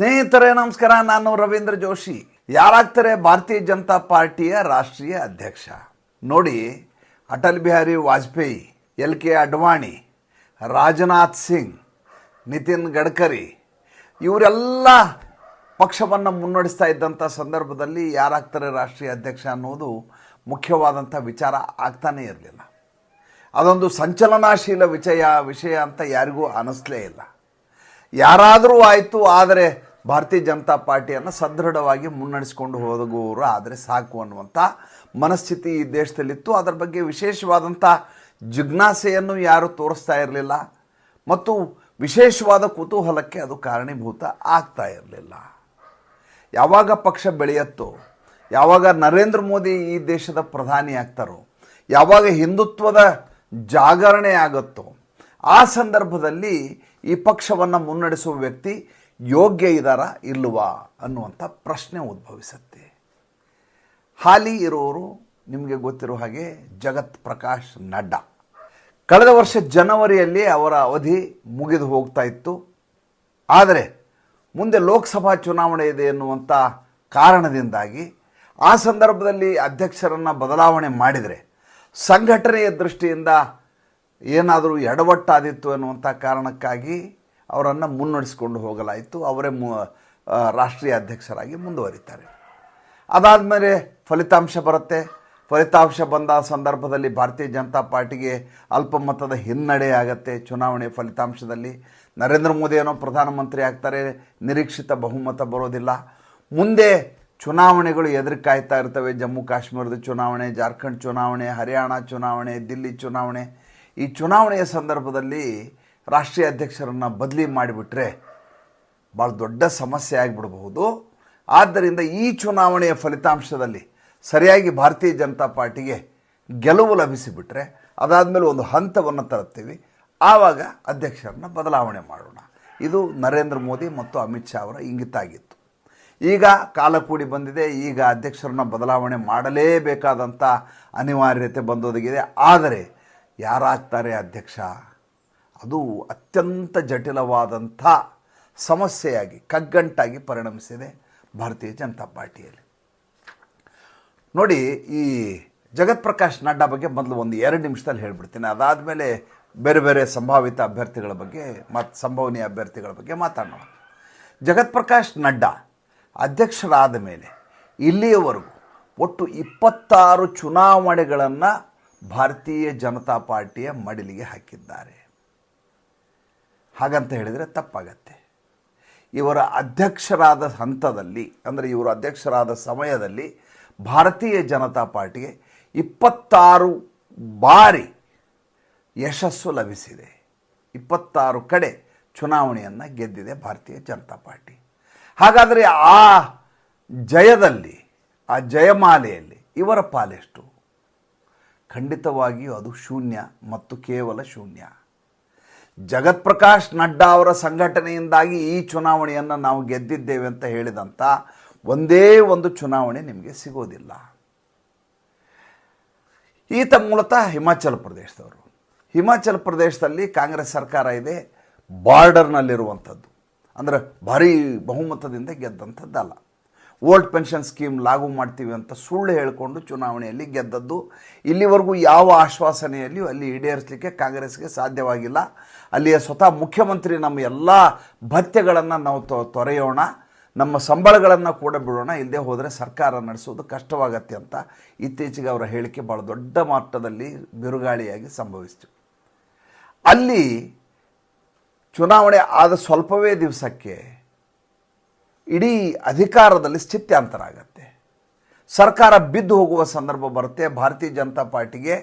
ಸ್ನೇಹಿತರೆ, ನಮಸ್ಕಾರ. ನಾನು ರವೀಂದ್ರ ಜೋಶಿ. ಯಾರಾಗ್ತಾರೆ ಭಾರತೀಯ ಜನತಾ ಪಾರ್ಟಿಯ ರಾಷ್ಟ್ರೀಯ ಅಧ್ಯಕ್ಷ? ನೋಡಿ, ಅಟಲ್ ಬಿಹಾರಿ ವಾಜಪೇಯಿ ಎಲ್ ಕೆ ಅಡ್ವಾಣಿ, ರಾಜನಾಥ್ ಸಿಂಗ್, ನಿತಿನ್ ಗಡ್ಕರಿ, ಇವರೆಲ್ಲ ಪಕ್ಷವನ್ನು ಮುನ್ನಡೆಸ್ತಾ ಇದ್ದಂಥ ಸಂದರ್ಭದಲ್ಲಿ ಯಾರಾಗ್ತಾರೆ ರಾಷ್ಟ್ರೀಯ ಅಧ್ಯಕ್ಷ ಅನ್ನೋದು ಮುಖ್ಯವಾದಂಥ ವಿಚಾರ ಆಗ್ತಾನೇ ಇರಲಿಲ್ಲ. ಅದೊಂದು ಸಂಚಲನಾಶೀಲ ವಿಷಯ ವಿಷಯ ಅಂತ ಯಾರಿಗೂ ಅನ್ನಿಸ್ಲೇ ಇಲ್ಲ. ಯಾರಾದರೂ ಆಯಿತು, ಆದರೆ ಭಾರತೀಯ ಜನತಾ ಪಾರ್ಟಿಯನ್ನು ಸದೃಢವಾಗಿ ಮುನ್ನಡೆಸ್ಕೊಂಡು ಹೋಗುವವರು ಆದರೆ ಸಾಕು ಅನ್ನುವಂಥ ಮನಸ್ಥಿತಿ ಈ ದೇಶದಲ್ಲಿತ್ತು. ಅದರ ಬಗ್ಗೆ ವಿಶೇಷವಾದಂಥ ಜಿಜ್ಞಾಸೆಯನ್ನು ಯಾರೂ ತೋರಿಸ್ತಾ ಇರಲಿಲ್ಲ. ಮತ್ತು ವಿಶೇಷವಾದ ಕುತೂಹಲಕ್ಕೆ ಅದು ಕಾರಣೀಭೂತ ಆಗ್ತಾ ಇರಲಿಲ್ಲ. ಯಾವಾಗ ಪಕ್ಷ ಬೆಳೆಯತ್ತೋ, ಯಾವಾಗ ನರೇಂದ್ರ ಮೋದಿ ಈ ದೇಶದ ಪ್ರಧಾನಿ ಆಗ್ತಾರೋ, ಯಾವಾಗ ಹಿಂದುತ್ವದ ಜಾಗರಣೆ ಆಗುತ್ತೋ, ಆ ಸಂದರ್ಭದಲ್ಲಿ ಈ ಪಕ್ಷವನ್ನು ಮುನ್ನಡೆಸುವ ವ್ಯಕ್ತಿ ಯೋಗ್ಯ ಇದ್ದಾರಾ ಇಲ್ಲವಾ ಅನ್ನುವಂಥ ಪ್ರಶ್ನೆ ಉದ್ಭವಿಸುತ್ತೆ. ಹಾಲಿ ಇರೋರು ನಿಮಗೆ ಗೊತ್ತಿರೋ ಹಾಗೆ ಜಗತ್ ಪ್ರಕಾಶ್ ನಡ್ಡಾ. ಕಳೆದ ವರ್ಷ ಜನವರಿಯಲ್ಲಿ ಅವರ ಅವಧಿ ಮುಗಿದು ಹೋಗ್ತಾ ಇತ್ತು. ಆದರೆ ಮುಂದೆ ಲೋಕಸಭಾ ಚುನಾವಣೆ ಇದೆ ಎನ್ನುವಂಥ ಕಾರಣದಿಂದಾಗಿ ಆ ಸಂದರ್ಭದಲ್ಲಿ ಅಧ್ಯಕ್ಷರನ್ನು ಬದಲಾವಣೆ ಮಾಡಿದರೆ ಸಂಘಟನೆಯ ದೃಷ್ಟಿಯಿಂದ ಏನಾದರೂ ಎಡವಟ್ಟಾದಿತ್ತು ಎನ್ನುವಂಥ ಕಾರಣಕ್ಕಾಗಿ ಅವರನ್ನು ಮುನ್ನಡೆಸಿಕೊಂಡು ಹೋಗಲಾಯಿತು. ಅವರೇ ಮು ರಾಷ್ಟ್ರೀಯ ಅಧ್ಯಕ್ಷರಾಗಿ ಮುಂದುವರಿತಾರೆ. ಅದಾದಮೇಲೆ ಫಲಿತಾಂಶ ಬರುತ್ತೆ. ಫಲಿತಾಂಶ ಬಂದ ಸಂದರ್ಭದಲ್ಲಿ ಭಾರತೀಯ ಜನತಾ ಪಾರ್ಟಿಗೆ ಅಲ್ಪಮತದ ಹಿನ್ನಡೆ ಆಗತ್ತೆ ಚುನಾವಣೆ ಫಲಿತಾಂಶದಲ್ಲಿ. ನರೇಂದ್ರ ಮೋದಿ ಏನೋ ಪ್ರಧಾನಮಂತ್ರಿ ಆಗ್ತಾರೆ, ನಿರೀಕ್ಷಿತ ಬಹುಮತ ಬರೋದಿಲ್ಲ. ಮುಂದೆ ಚುನಾವಣೆಗಳು ಎದುರು ಕಾಯ್ತಾ ಇರ್ತವೆ. ಜಮ್ಮು ಕಾಶ್ಮೀರದ ಚುನಾವಣೆ, ಜಾರ್ಖಂಡ್ ಚುನಾವಣೆ, ಹರಿಯಾಣ ಚುನಾವಣೆ, ದಿಲ್ಲಿ ಚುನಾವಣೆ. ಈ ಚುನಾವಣೆಯ ಸಂದರ್ಭದಲ್ಲಿ ರಾಷ್ಟ್ರೀಯ ಅಧ್ಯಕ್ಷರನ್ನು ಬದಲಿ ಮಾಡಿಬಿಟ್ರೆ ಭಾಳ ದೊಡ್ಡ ಸಮಸ್ಯೆ ಆಗಿಬಿಡಬಹುದು. ಆದ್ದರಿಂದ ಈ ಚುನಾವಣೆಯ ಫಲಿತಾಂಶದಲ್ಲಿ ಸರಿಯಾಗಿ ಭಾರತೀಯ ಜನತಾ ಪಾರ್ಟಿಗೆ ಗೆಲುವು ಲಭಿಸಿಬಿಟ್ರೆ ಅದಾದಮೇಲೆ ಒಂದು ಹಂತವನ್ನು ತರುತ್ತೀವಿ. ಆವಾಗ ಅಧ್ಯಕ್ಷರನ್ನ ಬದಲಾವಣೆ ಮಾಡೋಣ. ಇದು ನರೇಂದ್ರ ಮೋದಿ ಮತ್ತು ಅಮಿತ್ ಶಾ ಅವರ ಇಂಗಿತಾಗಿತ್ತು ಈಗ ಕಾಲ ಕೂಡಿ ಬಂದಿದೆ, ಈಗ ಅಧ್ಯಕ್ಷರನ್ನ ಬದಲಾವಣೆ ಮಾಡಲೇಬೇಕಾದಂಥ ಅನಿವಾರ್ಯತೆ ಬಂದೊದಗಿದೆ. ಆದರೆ ಯಾರಾಗ್ತಾರೆ ಅಧ್ಯಕ್ಷ? ಅದು ಅತ್ಯಂತ ಜಟಿಲವಾದಂಥ ಸಮಸ್ಯೆಯಾಗಿ, ಕಗ್ಗಂಟಾಗಿ ಪರಿಣಮಿಸಿದೆ ಭಾರತೀಯ ಜನತಾ ಪಾರ್ಟಿಯಲ್ಲಿ. ನೋಡಿ, ಈ ಜಗತ್ಪ್ರಕಾಶ್ ನಡ್ಡಾ ಬಗ್ಗೆ ಮೊದಲು ಒಂದು ಎರಡು ನಿಮಿಷದಲ್ಲಿ ಹೇಳ್ಬಿಡ್ತೀನಿ. ಅದಾದಮೇಲೆ ಬೇರೆ ಬೇರೆ ಸಂಭಾವಿತ ಅಭ್ಯರ್ಥಿಗಳ ಬಗ್ಗೆ ಮತ್ತು ಸಂಭವನೀಯ ಅಭ್ಯರ್ಥಿಗಳ ಬಗ್ಗೆ ಮಾತಾಡೋಣ. ಜಗತ್ಪ್ರಕಾಶ್ ನಡ್ಡಾ ಅಧ್ಯಕ್ಷರಾದ ಮೇಲೆ ಇಲ್ಲಿಯವರೆಗೂ ಒಟ್ಟು ಇಪ್ಪತ್ತಾರು ಚುನಾವಣೆಗಳನ್ನು ಭಾರತೀಯ ಜನತಾ ಪಾರ್ಟಿಯ ಮಡಿಲಿಗೆ ಹಾಕಿದ್ದಾರೆ. ಹಾಗಂತ ಹೇಳಿದರೆ ತಪ್ಪಾಗತ್ತೆ. ಇವರ ಅಧ್ಯಕ್ಷರಾದ ಹಂತದಲ್ಲಿ, ಅಂದರೆ ಇವರು ಅಧ್ಯಕ್ಷರಾದ ಸಮಯದಲ್ಲಿ ಭಾರತೀಯ ಜನತಾ ಪಾರ್ಟಿಗೆ ಇಪ್ಪತ್ತಾರು ಬಾರಿ ಯಶಸ್ಸು ಲಭಿಸಿದೆ. ಇಪ್ಪತ್ತಾರು ಕಡೆ ಚುನಾವಣೆಯನ್ನು ಗೆದ್ದಿದೆ ಭಾರತೀಯ ಜನತಾ ಪಾರ್ಟಿ. ಹಾಗಾದರೆ ಆ ಜಯದಲ್ಲಿ, ಆ ಜಯಮಾಲೆಯಲ್ಲಿ ಇವರ ಪಾಲೆಷ್ಟು? ಖಂಡಿತವಾಗಿಯೂ ಅದು ಶೂನ್ಯ ಮತ್ತು ಕೇವಲ ಶೂನ್ಯ. ಜಗತ್ ಪ್ರಕಾಶ್ ನಡ್ಡಾ ಅವರ ಸಂಘಟನೆಯಿಂದಾಗಿ ಈ ಚುನಾವಣೆಯನ್ನು ನಾವು ಗೆದ್ದಿದ್ದೇವೆ ಅಂತ ಹೇಳಿದಂಥ ಒಂದೇ ಒಂದು ಚುನಾವಣೆ ನಿಮಗೆ ಸಿಗೋದಿಲ್ಲ. ಈತ ಮೂಲತಃ ಹಿಮಾಚಲ ಪ್ರದೇಶದವರು. ಹಿಮಾಚಲ ಪ್ರದೇಶದಲ್ಲಿ ಕಾಂಗ್ರೆಸ್ ಸರ್ಕಾರ ಇದೆ ಬಾರ್ಡರ್ನಲ್ಲಿರುವಂಥದ್ದು ಅಂದರೆ ಭಾರೀ ಬಹುಮತದಿಂದ ಗೆದ್ದಂಥದ್ದಲ್ಲ ಓಲ್ಡ್ ಪೆನ್ಷನ್ ಸ್ಕೀಮ್ ಲಾಗು ಮಾಡ್ತೀವಿ ಅಂತ ಸುಳ್ಳು ಹೇಳಿಕೊಂಡು ಚುನಾವಣೆಯಲ್ಲಿ ಗೆದ್ದದ್ದು. ಇಲ್ಲಿವರೆಗೂ ಯಾವ ಆಶ್ವಾಸನೆಯಲ್ಲಿಯೂ ಅಲ್ಲಿ ಈಡೇರಿಸಲಿಕ್ಕೆ ಕಾಂಗ್ರೆಸ್ಗೆ ಸಾಧ್ಯವಾಗಿಲ್ಲ. ಅಲ್ಲಿಯ ಸ್ವತಃ ಮುಖ್ಯಮಂತ್ರಿ ನಮ್ಮ ಎಲ್ಲ ಭತ್ಯೆಗಳನ್ನು ನಾವು ತೊರೆಯೋಣ. ನಮ್ಮ ಸಂಬಳಗಳನ್ನು ಕೂಡ ಬಿಡೋಣ. ಇಲ್ಲದೆ ಹೋದರೆ ಸರ್ಕಾರ ನಡೆಸೋದು ಕಷ್ಟವಾಗತ್ತೆ ಅಂತ ಇತ್ತೀಚೆಗೆ ಅವರ ಹೇಳಿಕೆ ಭಾಳ ದೊಡ್ಡ ಮಟ್ಟದಲ್ಲಿ ಬಿರುಗಾಳಿಯಾಗಿ ಸಂಭವಿಸಿತು. ಅಲ್ಲಿ ಚುನಾವಣೆ ಆದ ಸ್ವಲ್ಪವೇ ದಿವಸಕ್ಕೆ ಇಡೀ ಅಧಿಕಾರದಲ್ಲಿ ಸ್ಥಿತ್ಯಾಂತರ ಆಗತ್ತೆ ಸರ್ಕಾರ ಬಿದ್ದು ಹೋಗುವ ಸಂದರ್ಭ ಬರುತ್ತೆ. ಭಾರತೀಯ ಜನತಾ ಪಾರ್ಟಿಗೆ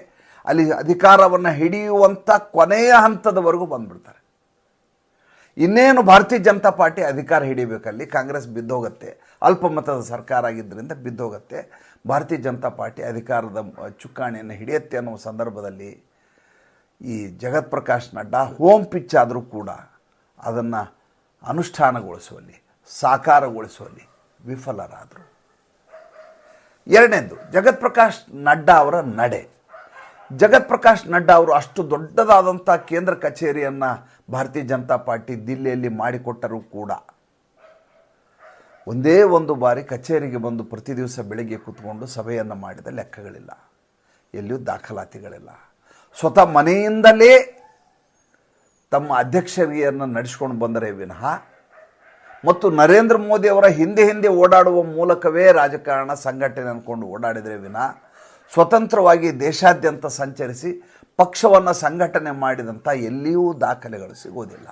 ಅಲ್ಲಿ ಅಧಿಕಾರವನ್ನು ಹಿಡಿಯುವಂಥ ಕೊನೆಯ ಹಂತದವರೆಗೂ ಬಂದುಬಿಡ್ತಾರೆ. ಇನ್ನೇನು ಭಾರತೀಯ ಜನತಾ ಪಾರ್ಟಿ ಅಧಿಕಾರ ಹಿಡಿಬೇಕಲ್ಲಿ ಕಾಂಗ್ರೆಸ್ ಬಿದ್ದೋಗತ್ತೆ. ಅಲ್ಪಮತದ ಸರ್ಕಾರ ಆಗಿದ್ದರಿಂದ ಬಿದ್ದೋಗತ್ತೆ. ಭಾರತೀಯ ಜನತಾ ಪಾರ್ಟಿ ಅಧಿಕಾರದ ಚುಕ್ಕಾಣಿಯನ್ನು ಹಿಡಿಯುತ್ತೆ ಅನ್ನುವ ಸಂದರ್ಭದಲ್ಲಿ ಈ ಜಗತ್ ಪ್ರಕಾಶ್ ನಡ್ಡಾ ಹೋಮ್ ಪಿಚ್ ಆದರೂ ಕೂಡ ಅದನ್ನು ಅನುಷ್ಠಾನಗೊಳಿಸುವಲ್ಲಿ ಸಾಕಾರಗೊಳಿಸುವಲ್ಲಿ ವಿಫಲರಾದರು. ಎರಡನೇದು ಜಗತ್ ಪ್ರಕಾಶ್ ನಡ್ಡಾ ಅವರ ನಡೆ. ಜಗತ್ ಪ್ರಕಾಶ್ ನಡ್ಡಾ ಅವರು ಅಷ್ಟು ದೊಡ್ಡದಾದಂಥ ಕೇಂದ್ರ ಕಚೇರಿಯನ್ನು ಭಾರತೀಯ ಜನತಾ ಪಾರ್ಟಿ ದಿಲ್ಲಿಯಲ್ಲಿ ಮಾಡಿಕೊಟ್ಟರೂ ಕೂಡ. ಒಂದೇ ಒಂದು ಬಾರಿ ಕಚೇರಿಗೆ ಬಂದು ಪ್ರತಿ ದಿವಸ ಬೆಳಗ್ಗೆ ಕೂತ್ಕೊಂಡು ಸಭೆಯನ್ನು ಮಾಡಿದ ಲೆಕ್ಕಗಳಿಲ್ಲ. ಎಲ್ಲಿಯೂ ದಾಖಲಾತಿಗಳಿಲ್ಲ. ಸ್ವತಃ ಮನೆಯಿಂದಲೇ ತಮ್ಮ ಅಧ್ಯಕ್ಷರಿಗೆಯನ್ನು ನಡೆಸ್ಕೊಂಡು ಬಂದರೆ ವಿನಃ ಮತ್ತು ನರೇಂದ್ರ ಮೋದಿ ಅವರ ಹಿಂದೆ ಹಿಂದೆ ಓಡಾಡುವ ಮೂಲಕವೇ ರಾಜಕಾರಣ ಸಂಘಟನೆ ಅಂದ್ಕೊಂಡು ಓಡಾಡಿದರೆ ವಿನ ಸ್ವತಂತ್ರವಾಗಿ ದೇಶಾದ್ಯಂತ ಸಂಚರಿಸಿ ಪಕ್ಷವನ್ನು ಸಂಘಟನೆ ಮಾಡಿದಂಥ ಎಲ್ಲಿಯೂ ದಾಖಲೆಗಳು ಸಿಗೋದಿಲ್ಲ.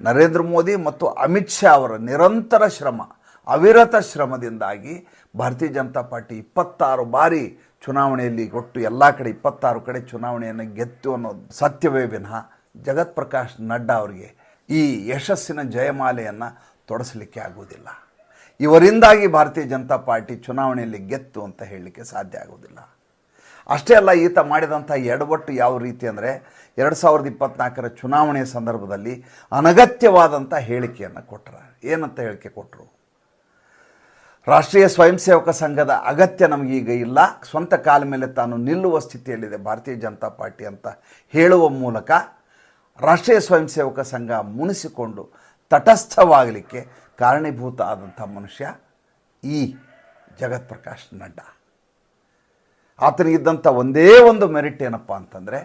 ನರೇಂದ್ರ ಮೋದಿ ಮತ್ತು ಅಮಿತ್ ಶಾ ಅವರ ನಿರಂತರ ಶ್ರಮ, ಅವಿರತ ಶ್ರಮದಿಂದಾಗಿ ಭಾರತೀಯ ಜನತಾ ಪಾರ್ಟಿ ಇಪ್ಪತ್ತಾರು ಬಾರಿ ಚುನಾವಣೆಯಲ್ಲಿ ಒಟ್ಟು ಎಲ್ಲ ಕಡೆ ಇಪ್ಪತ್ತಾರು ಕಡೆ ಚುನಾವಣೆಯನ್ನು ಗೆದ್ದು ಅನ್ನೋದು ಸತ್ಯವೇ ವಿನಃ ಜಗತ್ ಪ್ರಕಾಶ್ ನಡ್ಡಾ ಅವರಿಗೆ ಈ ಯಶಸ್ಸಿನ ಜಯಮಾಲೆಯನ್ನು ತೊಡಸಲಿಕ್ಕೆ ಆಗುವುದಿಲ್ಲ. ಇವರಿಂದಾಗಿ ಭಾರತೀಯ ಜನತಾ ಪಾರ್ಟಿ ಚುನಾವಣೆಯಲ್ಲಿ ಗೆತ್ತು ಅಂತ ಹೇಳಲಿಕ್ಕೆ ಸಾಧ್ಯ ಆಗುವುದಿಲ್ಲ. ಅಷ್ಟೇ ಅಲ್ಲ, ಈತ ಮಾಡಿದಂಥ ಎಡವಟ್ಟು ಯಾವ ರೀತಿ ಅಂದರೆ ಎರಡು ಸಾವಿರದ ಇಪ್ಪತ್ನಾಲ್ಕರ ಚುನಾವಣೆಯ ಸಂದರ್ಭದಲ್ಲಿ ಅನಗತ್ಯವಾದಂಥ ಹೇಳಿಕೆಯನ್ನು ಕೊಟ್ಟರು ಏನಂತ ಹೇಳಿಕೆ ಕೊಟ್ಟರು ರಾಷ್ಟ್ರೀಯ ಸ್ವಯಂ ಸೇವಕ ಸಂಘದ ಅಗತ್ಯ ನಮಗೀಗ ಇಲ್ಲ. ಸ್ವಂತ ಕಾಲ ಮೇಲೆ ತಾನು ನಿಲ್ಲುವ ಸ್ಥಿತಿಯಲ್ಲಿದೆ ಭಾರತೀಯ ಜನತಾ ಪಾರ್ಟಿ ಅಂತ ಹೇಳುವ ಮೂಲಕ ರಾಷ್ಟ್ರೀಯ ಸ್ವಯಂ ಸೇವಕ ಸಂಘ ಮುನಿಸಿಕೊಂಡು ತಟಸ್ಥವಾಗಲಿಕ್ಕೆ ಕಾರಣೀಭೂತ ಆದಂಥ ಮನುಷ್ಯ ಈ ಜಗತ್ ಪ್ರಕಾಶ್ ನಡ್ಡಾ. ಆತನಿಗಿದ್ದಂಥ ಒಂದೇ ಒಂದು ಮೆರಿಟ್ ಏನಪ್ಪ ಅಂತಂದರೆ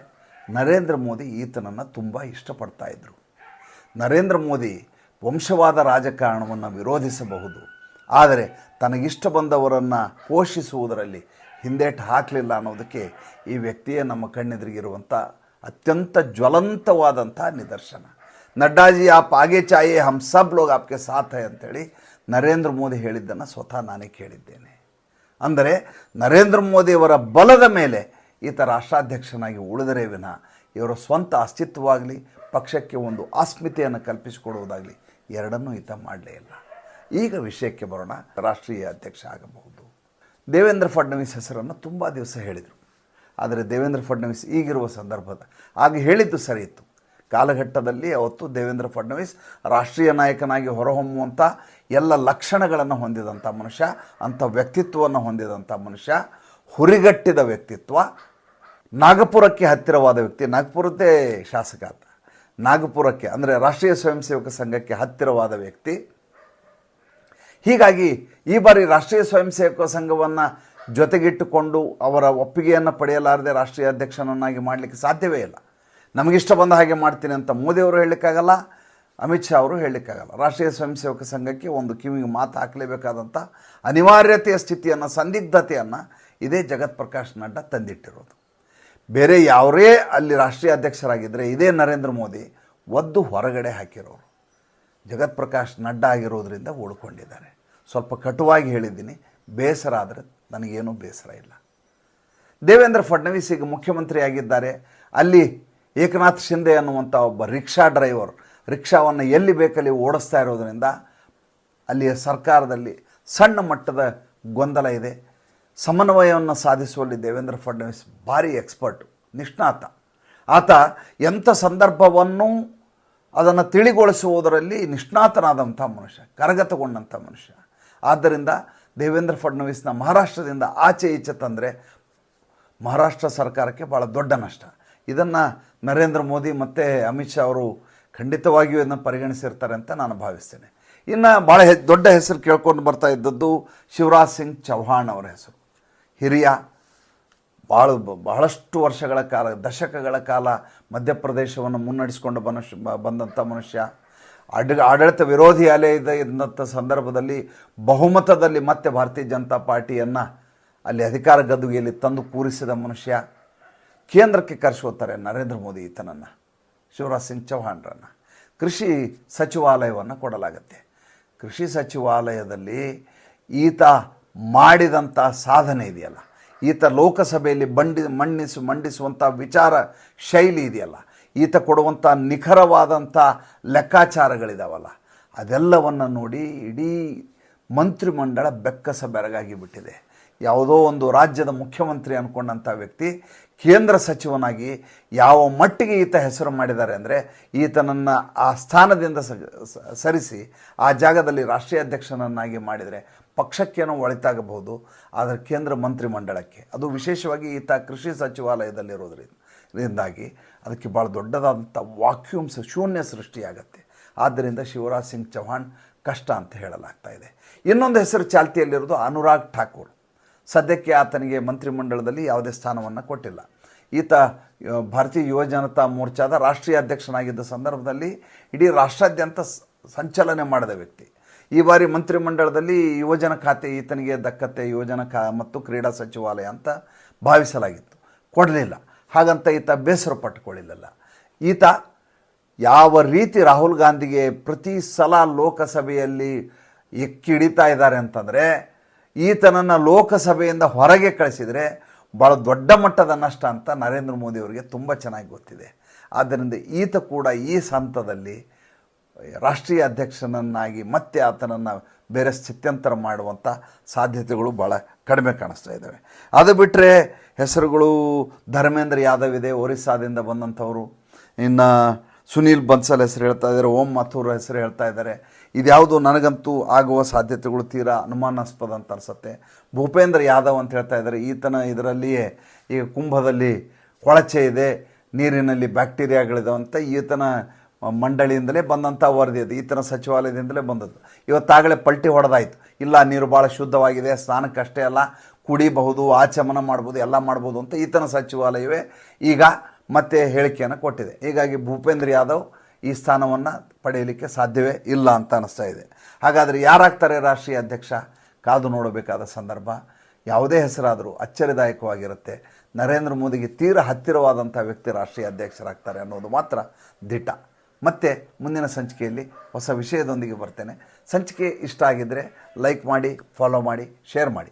ನರೇಂದ್ರ ಮೋದಿ ಈತನನ್ನು ತುಂಬ ಇಷ್ಟಪಡ್ತಾ ಇದ್ದರು ನರೇಂದ್ರ ಮೋದಿ ವಂಶವಾದ ರಾಜಕಾರಣವನ್ನು ವಿರೋಧಿಸಬಹುದು. ಆದರೆ ತನಗಿಷ್ಟ ಬಂದವರನ್ನು ಪೋಷಿಸುವುದರಲ್ಲಿ ಹಿಂದೇಟು ಹಾಕಲಿಲ್ಲ ಅನ್ನೋದಕ್ಕೆ ಈ ವ್ಯಕ್ತಿಯೇ ನಮ್ಮ ಕಣ್ಣೆದುರಿಗಿರುವಂಥ ಅತ್ಯಂತ ಜ್ವಲಂತವಾದಂಥ ನಿದರ್ಶನ. ನಡ್ಡಾಜಿ, ಆ ಆಗೆ ಚಾಯೆ ಹಮ್ ಸಬ್ ಲೋಗ್ ಆಪ್ಗೆ ಸಾಥ್ ಹೈ ಅಂತೇಳಿ ನರೇಂದ್ರ ಮೋದಿ ಹೇಳಿದ್ದನ್ನು ಸ್ವತಃ ನಾನೇ ಕೇಳಿದ್ದೇನೆ. ಅಂದರೆ ನರೇಂದ್ರ ಮೋದಿಯವರ ಬಲದ ಮೇಲೆ ಈತ ರಾಷ್ಟ್ರಾಧ್ಯಕ್ಷನಾಗಿ ಉಳಿದರೆ ವಿನ ಇವರ ಸ್ವಂತ ಅಸ್ತಿತ್ವವಾಗಲಿ, ಪಕ್ಷಕ್ಕೆ ಒಂದು ಅಸ್ಮಿತೆಯನ್ನು ಕಲ್ಪಿಸಿಕೊಡುವುದಾಗಲಿ ಎರಡನ್ನೂ ಈತ ಮಾಡಲೇ ಇಲ್ಲ. ಈಗ ವಿಷಯಕ್ಕೆ ಬರೋಣ. ರಾಷ್ಟ್ರೀಯ ಅಧ್ಯಕ್ಷ ಆಗಬಹುದು. ದೇವೇಂದ್ರ ಫಡ್ನವೀಸ್ ಹೆಸರನ್ನು ತುಂಬ ದಿವಸ ಹೇಳಿದರು. ಆದರೆ ದೇವೇಂದ್ರ ಫಡ್ನವೀಸ್ ಈಗಿರುವ ಸಂದರ್ಭದ ಆಗ ಹೇಳಿದ್ದು ಸರಿ ಇತ್ತು. ಕಾಲಘಟ್ಟದಲ್ಲಿ ಅವತ್ತು ದೇವೇಂದ್ರ ಫಡ್ನವೀಸ್ ರಾಷ್ಟ್ರೀಯ ನಾಯಕನಾಗಿ ಹೊರಹೊಮ್ಮುವಂಥ ಎಲ್ಲ ಲಕ್ಷಣಗಳನ್ನು ಹೊಂದಿದಂಥ ಮನುಷ್ಯ, ಅಂಥ ವ್ಯಕ್ತಿತ್ವವನ್ನು ಹೊಂದಿದಂಥ ಮನುಷ್ಯ, ಹುರಿಗಟ್ಟಿದ ವ್ಯಕ್ತಿತ್ವ, ನಾಗಪುರಕ್ಕೆ ಹತ್ತಿರವಾದ ವ್ಯಕ್ತಿ. ನಾಗಪುರದ್ದೇ ಶಾಸಕ ಆತ ನಾಗಪುರಕ್ಕೆ, ಅಂದರೆ ರಾಷ್ಟ್ರೀಯ ಸ್ವಯಂ ಸೇವಕ ಸಂಘಕ್ಕೆ ಹತ್ತಿರವಾದ ವ್ಯಕ್ತಿ. ಹೀಗಾಗಿ ಈ ಬಾರಿ ರಾಷ್ಟ್ರೀಯ ಸ್ವಯಂ ಸೇವಕ ಸಂಘವನ್ನು ಜೊತೆಗಿಟ್ಟುಕೊಂಡು ಅವರ ಒಪ್ಪಿಗೆಯನ್ನು ಪಡೆಯಲಾರದೆ ರಾಷ್ಟ್ರೀಯ ಅಧ್ಯಕ್ಷನನ್ನಾಗಿ ಮಾಡಲಿಕ್ಕೆ ಸಾಧ್ಯವೇ ಇಲ್ಲ. ನಮಗಿಷ್ಟ ಬಂದ ಹಾಗೆ ಮಾಡ್ತೀನಿ ಅಂತ ಮೋದಿಯವರು ಹೇಳಲಿಕ್ಕಾಗಲ್ಲ, ಅಮಿತ್ ಶಾ ಅವರು ಹೇಳಲಿಕ್ಕಾಗಲ್ಲ. ರಾಷ್ಟ್ರೀಯ ಸ್ವಯಂ ಸೇವಕ ಸಂಘಕ್ಕೆ ಒಂದು ಕಿವಿಗೆ ಮಾತು ಹಾಕಲೇಬೇಕಾದಂಥ ಅನಿವಾರ್ಯತೆಯ ಸ್ಥಿತಿಯನ್ನು, ಸಂದಿಗ್ಧತೆಯನ್ನು ಇದೇ ಜಗತ್ ಪ್ರಕಾಶ್ ನಡ್ಡಾ ತಂದಿಟ್ಟಿರೋದು. ಬೇರೆ ಯಾವರೇ ಅಲ್ಲಿ ರಾಷ್ಟ್ರೀಯ ಅಧ್ಯಕ್ಷರಾಗಿದ್ದರೆ ಇದೇ ನರೇಂದ್ರ ಮೋದಿ ಒದ್ದು ಹೊರಗಡೆ ಹಾಕಿರೋರು. ಜಗತ್ ಪ್ರಕಾಶ್ ನಡ್ಡಾ ಆಗಿರೋದ್ರಿಂದ ಉಳ್ಕೊಂಡಿದ್ದಾರೆ ಸ್ವಲ್ಪ ಕಟುವಾಗಿ ಹೇಳಿದ್ದೀನಿ, ಬೇಸರ ಆದರೆ ನನಗೇನೂ ಬೇಸರ ಇಲ್ಲ. ದೇವೇಂದ್ರ ಫಡ್ನವೀಸ್ ಈಗ ಮುಖ್ಯಮಂತ್ರಿ ಆಗಿದ್ದಾರೆ ಅಲ್ಲಿ ಏಕನಾಥ್ ಶಿಂದೆ ಅನ್ನುವಂಥ ಒಬ್ಬ ರಿಕ್ಷಾ ಡ್ರೈವರ್ ರಿಕ್ಷಾವನ್ನು ಎಲ್ಲಿ ಬೇಕಲ್ಲಿ ಓಡಿಸ್ತಾ ಇರೋದರಿಂದ ಅಲ್ಲಿಯ ಸರ್ಕಾರದಲ್ಲಿ ಸಣ್ಣ ಮಟ್ಟದ ಗೊಂದಲ ಇದೆ. ಸಮನ್ವಯವನ್ನು ಸಾಧಿಸುವಲ್ಲಿ ದೇವೇಂದ್ರ ಫಡ್ನವೀಸ್ ಭಾರಿ ಎಕ್ಸ್ಪರ್ಟ್, ನಿಷ್ಣಾತ. ಆತ ಎಂಥ ಸಂದರ್ಭವನ್ನು ಅದನ್ನು ತಿಳಿಗೊಳಿಸುವುದರಲ್ಲಿ ನಿಷ್ಣಾತನಾದಂಥ ಮನುಷ್ಯ, ಕರಗತಗೊಂಡಂಥ ಮನುಷ್ಯ. ಆದ್ದರಿಂದ ದೇವೇಂದ್ರ ಫಡ್ನವೀಸ್ನ ಮಹಾರಾಷ್ಟ್ರದಿಂದ ಆಚೆ ಈಚೆ ತಂದರೆ ಮಹಾರಾಷ್ಟ್ರ ಸರ್ಕಾರಕ್ಕೆ ಭಾಳ ದೊಡ್ಡ ನಷ್ಟ. ಇದನ್ನು ನರೇಂದ್ರ ಮೋದಿ ಮತ್ತು ಅಮಿತ್ ಶಾ ಅವರು ಖಂಡಿತವಾಗಿಯೂ ಇದನ್ನು ಪರಿಗಣಿಸಿರ್ತಾರೆ ಅಂತ ನಾನು ಭಾವಿಸ್ತೇನೆ. ಇನ್ನು ಭಾಳ ಹೆ, ದೊಡ್ಡ ಹೆಸರು ಕೇಳ್ಕೊಂಡು ಬರ್ತಾ ಇದ್ದದ್ದು ಶಿವರಾಜ್ ಸಿಂಗ್ ಚೌಹಾಣ್ ಅವರ ಹೆಸರು. ಹಿರಿಯ ಭಾಳ ಬಹಳಷ್ಟು ವರ್ಷಗಳ ಕಾಲ, ದಶಕಗಳ ಕಾಲ ಮಧ್ಯಪ್ರದೇಶವನ್ನು ಮುನ್ನಡೆಸಿಕೊಂಡು ಮನುಷ್ಯ ಬ- ಬಂದಂಥ ಮನುಷ್ಯ. ಅಡ್ ಆಡಳಿತ ವಿರೋಧಿ ಅಲೆ ಇದೆ ಇದ್ದಂಥ ಸಂದರ್ಭದಲ್ಲಿ ಬಹುಮತದಲ್ಲಿ ಮತ್ತೆ ಭಾರತೀಯ ಜನತಾ ಪಾರ್ಟಿಯನ್ನು ಅಲ್ಲಿ ಅಧಿಕಾರ ಗದ್ದುಗೆಯಲ್ಲಿ ತಂದು ಕೂರಿಸಿದ ಮನುಷ್ಯ ಕೇಂದ್ರಕ್ಕೆ ಕರೆಸೋತಾರೆ ನರೇಂದ್ರ ಮೋದಿ ಈತನನ್ನು, ಶಿವರಾಜ್ ಸಿಂಗ್ ಚೌಹಾಣ್ರನ್ನು. ಕೃಷಿ ಸಚಿವಾಲಯವನ್ನು ಕೊಡಲಾಗತ್ತೆ. ಕೃಷಿ ಸಚಿವಾಲಯದಲ್ಲಿ ಈತ ಮಾಡಿದಂಥ ಸಾಧನೆ ಇದೆಯಲ್ಲ. ಈತ ಲೋಕಸಭೆಯಲ್ಲಿ ಬಂಡಿ, ಮಂಡಿಸು ಮಂಡಿಸುವಂಥ ವಿಚಾರ ಶೈಲಿ ಇದೆಯಲ್ಲ. ಈತ ಕೊಡುವಂಥ ನಿಖರವಾದಂಥ ಲೆಕ್ಕಾಚಾರಗಳಿದಾವಲ್ಲ, ಅದೆಲ್ಲವನ್ನು ನೋಡಿ ಇಡೀ ಮಂತ್ರಿಮಂಡಲ ಬೆಕ್ಕಸ ಬೆರಗಾಗಿ ಬಿಟ್ಟಿದೆ. ಯಾವುದೋ ಒಂದು ರಾಜ್ಯದ ಮುಖ್ಯಮಂತ್ರಿ ಅಂದ್ಕೊಂಡಂಥ ವ್ಯಕ್ತಿ ಕೇಂದ್ರ ಸಚಿವನಾಗಿ ಯಾವ ಮಟ್ಟಿಗೆ ಈತ ಹೆಸರು ಮಾಡಿದ್ದಾರೆ ಅಂದರೆ ಈತನನ್ನು ಆ ಸ್ಥಾನದಿಂದ ಸರಿಸಿ ಆ ಜಾಗದಲ್ಲಿ ರಾಷ್ಟ್ರೀಯ ಅಧ್ಯಕ್ಷನನ್ನಾಗಿ ಮಾಡಿದರೆ ಪಕ್ಷಕ್ಕೇನೋ ಒಳಿತಾಗಬಹುದು, ಆದರೆ ಕೇಂದ್ರ ಮಂತ್ರಿಮಂಡಲಕ್ಕೆ ಅದು ವಿಶೇಷವಾಗಿ ಈತ ಕೃಷಿ ಸಚಿವಾಲಯದಲ್ಲಿರೋದ್ರಿಂದ. ರಿಂದಾಗಿ ಅದಕ್ಕೆ ಭಾಳ ದೊಡ್ಡದಾದಂಥ ವಾಕ್ಯೂಮ್ಸ್ ಶೂನ್ಯ ಸೃಷ್ಟಿಯಾಗತ್ತೆ. ಆದ್ದರಿಂದ ಶಿವರಾಜ್ ಸಿಂಗ್ ಚೌಹಾಣ್ ಕಷ್ಟ ಅಂತ ಹೇಳಲಾಗ್ತಾ ಇದೆ. ಇನ್ನೊಂದು ಹೆಸರು ಚಾಲ್ತಿಯಲ್ಲಿರೋದು ಅನುರಾಗ್ ಠಾಕೂರ್. ಸದ್ಯಕ್ಕೆ ಆತನಿಗೆ ಮಂತ್ರಿಮಂಡಲದಲ್ಲಿ ಯಾವುದೇ ಸ್ಥಾನವನ್ನು ಕೊಟ್ಟಿಲ್ಲ. ಈತ ಭಾರತೀಯ ಯುವ ಜನತಾ ಮೋರ್ಚಾದ ರಾಷ್ಟ್ರೀಯ ಅಧ್ಯಕ್ಷನಾಗಿದ್ದ ಸಂದರ್ಭದಲ್ಲಿ ಇಡೀ ರಾಷ್ಟ್ರಾದ್ಯಂತ ಸಂಚಲನೆ ಮಾಡಿದ ವ್ಯಕ್ತಿ. ಈ ಬಾರಿ ಮಂತ್ರಿಮಂಡಲದಲ್ಲಿ ಯುವಜನ ಖಾತೆ ಈತನಿಗೆ ದಕ್ಕತ್ತೆ ಯುವಜನ ಮತ್ತು ಕ್ರೀಡಾ ಸಚಿವಾಲಯ ಅಂತ ಭಾವಿಸಲಾಗಿತ್ತು. ಕೊಡಲಿಲ್ಲ. ಹಾಗಂತ ಈತ ಬೇಸರ ಪಟ್ಟುಕೊಳ್ಳಿಲ್ಲ ಈತ ಯಾವ ರೀತಿ ರಾಹುಲ್ ಗಾಂಧಿಗೆ ಪ್ರತಿ ಸಲ ಲೋಕಸಭೆಯಲ್ಲಿ ಎಕ್ಕಿಡಿತಾ ಇದ್ದಾರೆ ಅಂತಂದರೆ, ಈತನನ್ನು ಲೋಕಸಭೆಯಿಂದ ಹೊರಗೆ ಕಳಿಸಿದರೆ ಭಾಳ ದೊಡ್ಡ ಮಟ್ಟದ ನಷ್ಟ ಅಂತ ನರೇಂದ್ರ ಮೋದಿ ಅವರಿಗೆ ತುಂಬ ಚೆನ್ನಾಗಿ ಗೊತ್ತಿದೆ. ಆದ್ದರಿಂದ ಈತ ಕೂಡ ಈ ಹಂತದಲ್ಲಿ ರಾಷ್ಟ್ರೀಯ ಅಧ್ಯಕ್ಷನನ್ನಾಗಿ ಮತ್ತೆ ಆತನನ್ನು ಬೇರೆ ಸ್ಥಿತ್ಯಂತರ ಮಾಡುವಂಥ ಸಾಧ್ಯತೆಗಳು ಭಾಳ ಕಡಿಮೆ ಕಾಣಿಸ್ತಾ ಇದ್ದಾವೆ. ಅದು ಬಿಟ್ಟರೆ ಹೆಸರುಗಳು ಧರ್ಮೇಂದ್ರ ಯಾದವ್ ಇದೆ, ಒರಿಸ್ಸಾದಿಂದ ಬಂದಂಥವರು. ಇನ್ನು ಸುನೀಲ್ ಬನ್ಸಲ್ ಹೆಸರು ಹೇಳ್ತಾ ಇದ್ದಾರೆ, ಓಂ ಮಾಥೂರ್ ಹೆಸರು ಹೇಳ್ತಾ ಇದ್ದಾರೆ. ಇದ್ಯಾವುದು ನನಗಂತೂ ಆಗುವ ಸಾಧ್ಯತೆಗಳು ತೀರಾ ಅನುಮಾನಾಸ್ಪದ ಅಂತ ಅನಿಸುತ್ತೆ. ಭೂಪೇಂದ್ರ ಯಾದವ್ ಅಂತ ಹೇಳ್ತಾ ಇದ್ದಾರೆ, ಈತನ ಇದರಲ್ಲಿಯೇ ಈಗ ಕುಂಭದಲ್ಲಿ ಕೊಳಚೆ ಇದೆ, ನೀರಿನಲ್ಲಿ ಬ್ಯಾಕ್ಟೀರಿಯಾಗಳಿದಾವೆ ಅಂತ ಈತನ ಮಂಡಳಿಯಿಂದಲೇ ಬಂದಂಥ ವರದಿ ಅದು, ಈತನ ಸಚಿವಾಲಯದಿಂದಲೇ ಬಂದದ್ದು. ಇವತ್ತಾಗಲೇ ಪಲ್ಟಿ ಹೊಡೆದಾಯಿತು. ಇಲ್ಲ, ನೀರು ಭಾಳ ಶುದ್ಧವಾಗಿದೆ, ಸ್ನಾನಕ್ಕಷ್ಟೇ ಅಲ್ಲ ಕುಡಿಬಹುದು, ಆಚಮನ ಮಾಡ್ಬೋದು ಎಲ್ಲ ಮಾಡ್ಬೋದು ಅಂತ ಈತನ ಸಚಿವಾಲಯವೇ ಈಗ ಮತ್ತೆ ಹೇಳಿಕೆಯನ್ನು ಕೊಟ್ಟಿದೆ. ಹೀಗಾಗಿ ಭೂಪೇಂದ್ರ ಯಾದವ್ ಈ ಸ್ಥಾನವನ್ನು ಪಡೆಯಲಿಕ್ಕೆ ಸಾಧ್ಯವೇ ಇಲ್ಲ ಅಂತ ಅನಿಸ್ತಾ ಇದೆ. ಹಾಗಾದರೆ ಯಾರಾಗ್ತಾರೆ ರಾಷ್ಟ್ರೀಯ ಅಧ್ಯಕ್ಷ? ಕಾದು ನೋಡಬೇಕಾದ ಸಂದರ್ಭ. ಯಾವುದೇ ಹೆಸರಾದರೂ ಅಚ್ಚರಿದಾಯಕವಾಗಿರುತ್ತೆ. ನರೇಂದ್ರ ಮೋದಿಗೆ ತೀರ ಹತ್ತಿರವಾದಂಥ ವ್ಯಕ್ತಿ ರಾಷ್ಟ್ರೀಯ ಅಧ್ಯಕ್ಷರಾಗ್ತಾರೆ ಅನ್ನೋದು ಮಾತ್ರ ದಿಟ ಮತ್ತೆ ಮುಂದಿನ ಸಂಚಿಕೆಯಲ್ಲಿ ಹೊಸ ವಿಷಯದೊಂದಿಗೆ ಬರ್ತೇನೆ. ಸಂಚಿಕೆ ಇಷ್ಟ ಆಗಿದ್ದರೆ ಲೈಕ್ ಮಾಡಿ, ಫಾಲೋ ಮಾಡಿ, ಶೇರ್ ಮಾಡಿ.